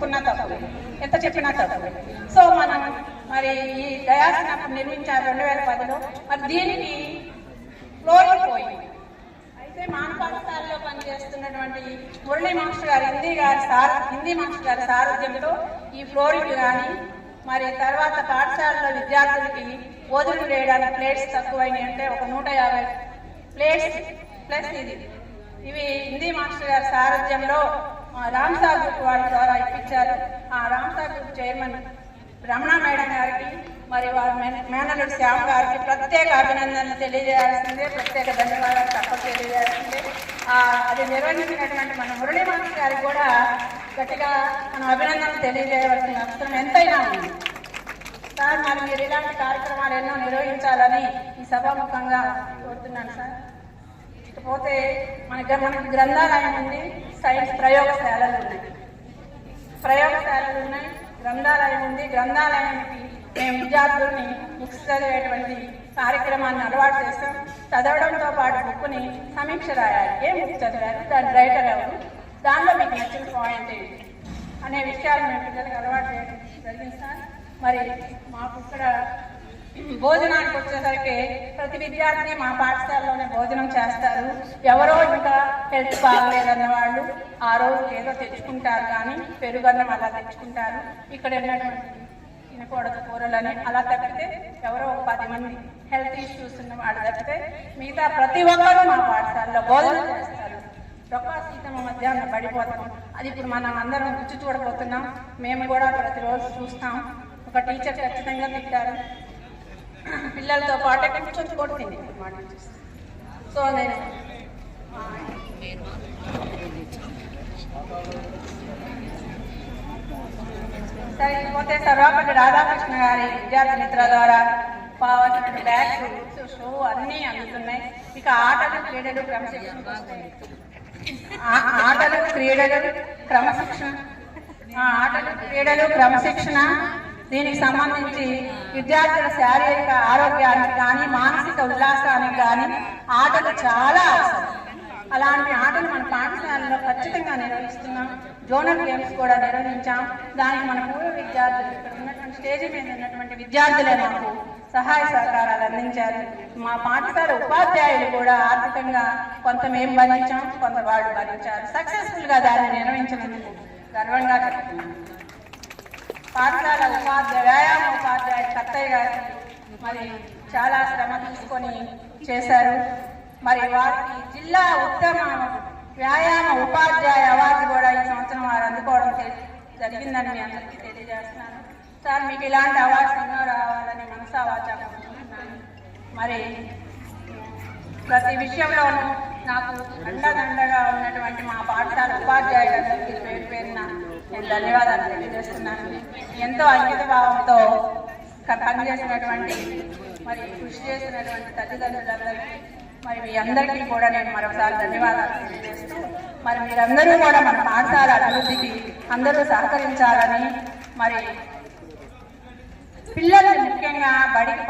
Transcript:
పుచ్చుకున్నా తప్పు. ఎంత చెప్పినా తప్పు. సో మనం మరి ఈ డయాస్ని నిర్మించారు రెండు వేల పదిలో. మరి దీనికి ఫ్లోరింగ్ పోయింది అయితే మానపాఠశాలలో పనిచేస్తున్నటువంటి మురళీ మాస్టర్ గారు హిందీ గారి సార్ హిందీ మాస్టర్ గారి సారథ్యంతో ఈ ఫ్లోరింగ్ కానీ మరి తర్వాత పాఠశాలలో విద్యార్థులకి భోజనం వేయడానికి ప్లేట్స్ తక్కువైనాయి అంటే ఒక నూట యాభై ప్లేట్స్ ప్లస్ ఇది. ఇవి హిందీ మాస్టర్ గారి సారథ్యంలో రామ్ సార్ వారి ద్వారా ఇప్పించారు. ఆ Ram sir chairman Ramana madam గారికి మరి వారి మేన- మేనల్లుడు శ్యామ్ గారికి ప్రత్యేక అభినందనలు తెలియజేయాల్సిందే ప్రత్యేక ధన్యవాదాలు తప్పక తెలియజేయాల్సిందే. అది నిర్వహించినటువంటి మన మురళీ మాస్టర్ గారికి కూడా గట్టిగా మనం అభినందనలు తెలియజేయవలసిన అవసరం ఎంతైనా ఉంది. సార్ మరి మీరు ఇలాంటి కార్యక్రమాలు ఎన్నో నిర్వహించాలని ఈ సభాముఖంగా కోరుతున్నాను సార్. పోతే మనకి మనకి గ్రంథాలయం ఉంది సైన్స్ ప్రయోగశాలలు ఉన్నాయి. ప్రయోగశాలలు ఉన్నాయి గ్రంథాలయం ఉంది. గ్రంథాలయానికి మేము విద్యార్థుల్ని బుక్స్ చదివేటువంటి కార్యక్రమాన్ని అలవాటు చేస్తాం. చదవడంతో పాటు బుక్ని సమీక్ష రాయాలి. ఏం బుక్ చదివారు? దాని రైటర్ ఎవరు? దానిలో మీకు నచ్చిన పాయింట్ ఏంటి? అనే విషయాలు మేము పిల్లలకు అలవాటు చేయడం జరిగింది సార్. మరి మాకు ఇక్కడ భోజనానికి వచ్చేసరికి ప్రతి విద్యార్థిని మా పాఠశాలలోనే భోజనం చేస్తారు. ఎవరో ఇంకా హెల్త్ బాగలేదన్న వాళ్ళు ఆ రోజు ఏదో తెచ్చుకుంటారు కానీ పెరుగన్నం అలా తెచ్చుకుంటారు. ఇక్కడ ఉన్నటువంటి తినకూడదు కూరలని అలా తప్పితే ఎవరో ఒక పది మంది హెల్త్ ఇష్యూస్ ఉన్న వాళ్ళు తప్పితే మిగతా ప్రతి ఒక్కరూ మా పాఠశాలలో భోజనం చేస్తారు. డొక్కా సీతమ్మ మధ్యాహ్నం పడిపోతాం. అది ఇప్పుడు మనం అందరం రుచి చూడబోతున్నాం. మేము కూడా ప్రతిరోజు చూస్తాం. ఒక టీచర్ ఖచ్చితంగా తింటారు. పిల్లలతో పాటే కూర్చొని కూడా తింది సో నేను ఆ, సరే పోతే సర్వాపల్లి రాధాకృష్ణ గారి విద్యార్థి మిత్ర ద్వారా కావాల్సిన బ్యాగ్స్ బుక్స్ షో అన్నీ అందుతున్నాయి. ఇక ఆటలు క్రీడలు క్రమశిక్షణ ఆటలు క్రీడలు క్రమశిక్షణ. ఆటలు క్రీడలు క్రమశిక్షణ. దీనికి సంబంధించి విద్యార్థుల శారీరక ఆరోగ్యానికి కానీ మానసిక ఉల్లాసానికి కానీ ఆటలు చాలా అవసరం. అలాంటి ఆటలు మన పాఠశాలలో ఖచ్చితంగా నిర్వహిస్తున్నాం. జోనల్ గేమ్స్ కూడా నిర్వహించాం. దానికి మన పూర్వ విద్యార్థులు ఇక్కడ ఉన్నటువంటి స్టేజ్ మీద ఉన్నటువంటి విద్యార్థులే మాకు సహాయ సహకారాలు అందించారు. మా పాఠశాల ఉపాధ్యాయులు కూడా ఆర్థికంగా కొంత మేము భరించాం కొంత వాళ్ళు భరించారు. సక్సెస్ఫుల్గా దాన్ని నిర్వహించినందుకు గర్వంగా చెప్తున్నాను. పాఠశాల ఉపాధ్యాయ వ్యాయామ ఉపాధ్యాయ కత్తయ్య గారు మరి చాలా శ్రమ తీసుకొని చేశారు. మరి వారికి జిల్లా ఉత్తమ వ్యాయామ ఉపాధ్యాయ అవార్డు కూడా ఈ సంవత్సరం వారు అందుకోవడం జరిగిందని మీ అందరికీ తెలియజేస్తున్నాను. సార్ మీకు ఇలాంటి అవార్డ్స్ ఎన్నో రావాలని మనసా వాచా మరి ప్రతి విషయంలోనూ నాకు అండదండగా ఉన్నటువంటి మా పాఠశాల ఉపాధ్యాయులందరికీ పేరు పేరున నేను ధన్యవాదాలు తెలియజేస్తున్నాను. ఎంతో అంకిత భావంతో పనిచేసినటువంటి మరి కృషి చేసినటువంటి తల్లిదండ్రులందరికీ మరి మీ అందరికీ కూడా నేను మరొకసారి ధన్యవాదాలు తెలియజేస్తూ మరి మీరందరూ కూడా మన పాఠశాల అభివృద్ధికి అందరూ సహకరించాలని మరి పిల్లలు ముఖ్యంగా బడికి